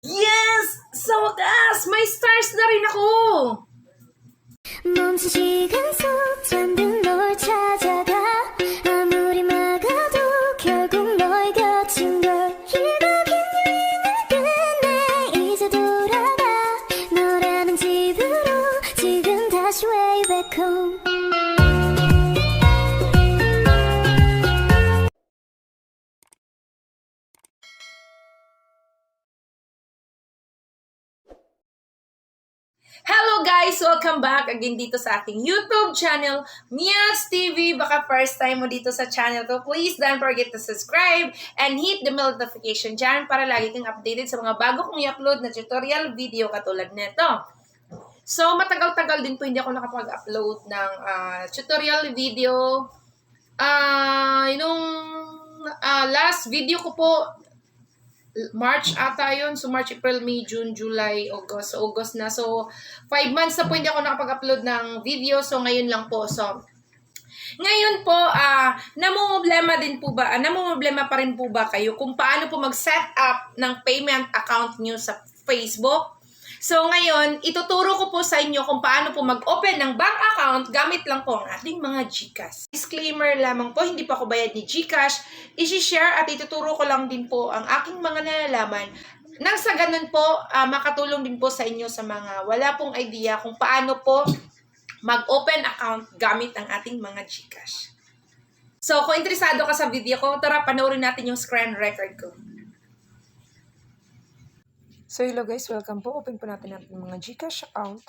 Yes! Sa wakas! May stars na rin ako! 멈춘 시간 속 잠든 널 찾아가 guys! Welcome back again dito sa aking YouTube channel, Mia's TV. Baka first time mo dito sa channel ko, please don't forget to subscribe and hit the bell notification dyan para lagi kang updated sa mga bago kong i-upload na tutorial video katulad nito. So, matagal-tagal din po hindi ako nakapag-upload ng ah, tutorial video. Ah, yung ah, last video ko po, March ata yun. So, March, April, May, June, July, August. So, August na. So, five months na po hindi ako nakapag-upload ng video. So, ngayon lang po. So, ngayon po, ah, namumblema din po ba, ah, namumblema pa rin po ba kayo kung paano po mag-set up ng payment account nyo sa Facebook? So ngayon, ituturo ko po sa inyo kung paano po mag-open ng bank account gamit lang po ang ating mga GCash. Disclaimer lamang po, hindi pa ako bayad ni GCash. Isi-share at ituturo ko lang din po ang aking mga nalalaman nang sa ganun po, ah, makatulong din po sa inyo sa mga wala pong idea kung paano po mag-open account gamit ang ating mga GCash. So, kung interesado ka sa video ko, tara panoorin natin yung screen record ko. So, hello guys. Welcome po. Open po natin natin mga GCash account.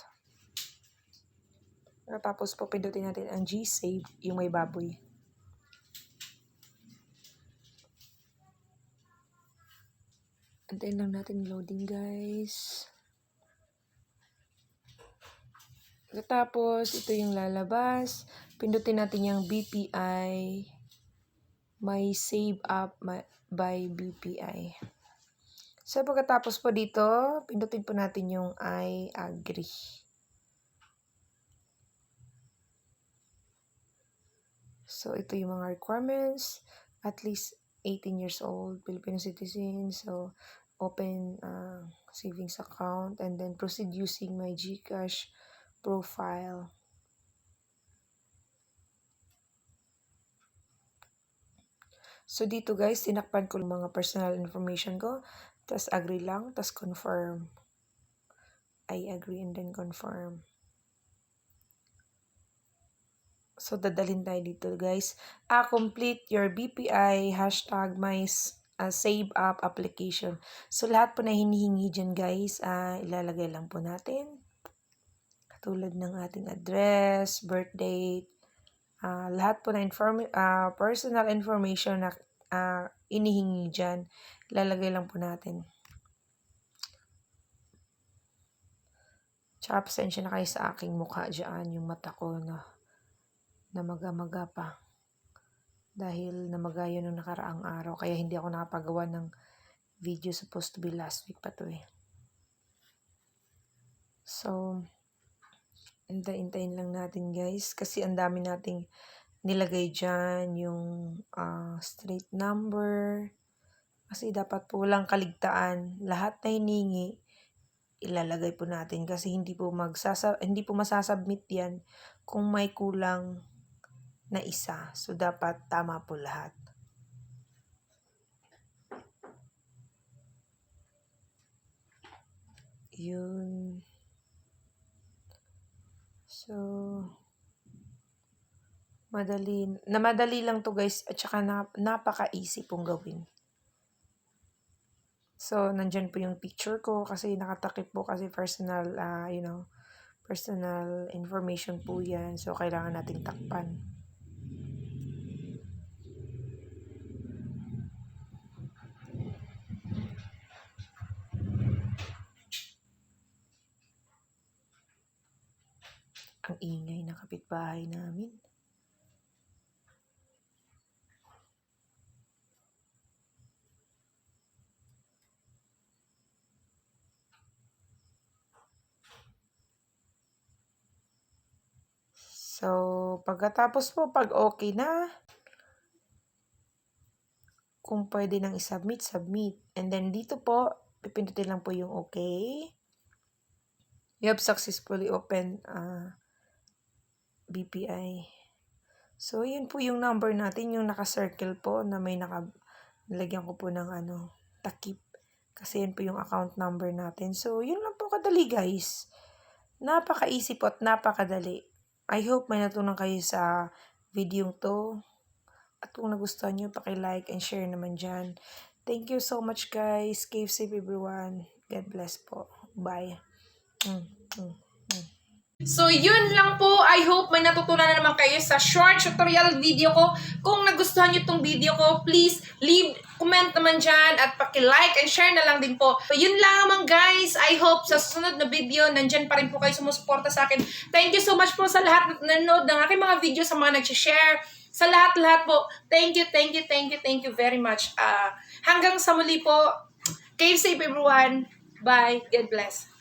Tapos po, pindutin natin ang G-Save, yung may baboy. Antayin lang natin loading guys. Tapos, ito yung lalabas. Pindutin natin yung BPI. May save up by BPI. So, pagkatapos po dito, pindutin po natin yung I agree. So, ito yung mga requirements. At least 18 years old, Filipino citizen. So, open uh, savings account and then proceed using my GCash profile. So, dito guys, tinakpan ko yung mga personal information ko. Tapos, agree lang. Tapos, confirm. I agree and then confirm. So, dadalhin tayo dito, guys. Ah, complete your BPI hashtag my ah, save up application. So, lahat po na hinihingi dyan, guys, ah, ilalagay lang po natin. Katulad ng ating address, birth date, ah, lahat po na inform ah, personal information na ah, inihingi dyan, ilalagay lang po natin. Tsaka pasensya na kayo sa aking mukha dyan, yung mata ko na namaga-maga pa. Dahil namaga yun nung nakaraang araw, kaya hindi ako nakapagawa ng video supposed to be last week pa to eh. So, intay-intayin lang natin guys, kasi ang dami nating nilagay dyan, yung ah, street number, kasi dapat po walang kaligtaan. Lahat na hiningi, ilalagay po natin kasi hindi po magsasa hindi po masasubmit 'yan kung may kulang na isa. So dapat tama po lahat. Yun. So madali na madali lang to guys at saka na, napaka-easy pong gawin. So, nandyan po yung picture ko kasi nakatakip po kasi personal, ah, you know, personal information po yan. So, kailangan nating takpan. Ang ingay ng kapitbahay namin. So, pagkatapos po, pag okay na, kung pwede nang isubmit, submit. And then dito po, pipindutin lang po yung okay. You have successfully opened uh, BPI. So, yun po yung number natin, yung naka-circle po na may naka, nilagyan ko po ng ano, takip. Kasi yun po yung account number natin. So, yun lang po kadali guys. Napaka-easy po at napakadali. I hope may natunan kayo sa video to. At kung nagustuhan nyo, paki-like and share naman dyan. Thank you so much guys. Keep safe everyone. God bless po. Bye. Mm, mm, mm. So, yun lang po. I hope may natutunan na naman kayo sa short tutorial video ko. Kung nagustuhan nyo tong video ko, please leave comment naman dyan at paki-like and share na lang din po. So, yun lang naman guys. I hope sa susunod na video, nandyan pa rin po kayo sumusuporta sa akin. Thank you so much po sa lahat na nanonood ng aking mga video, sa mga nag-share, sa lahat-lahat po. Thank you, thank you, thank you, thank you very much. Ah, hanggang sa muli po. Keep safe everyone. Bye. God bless.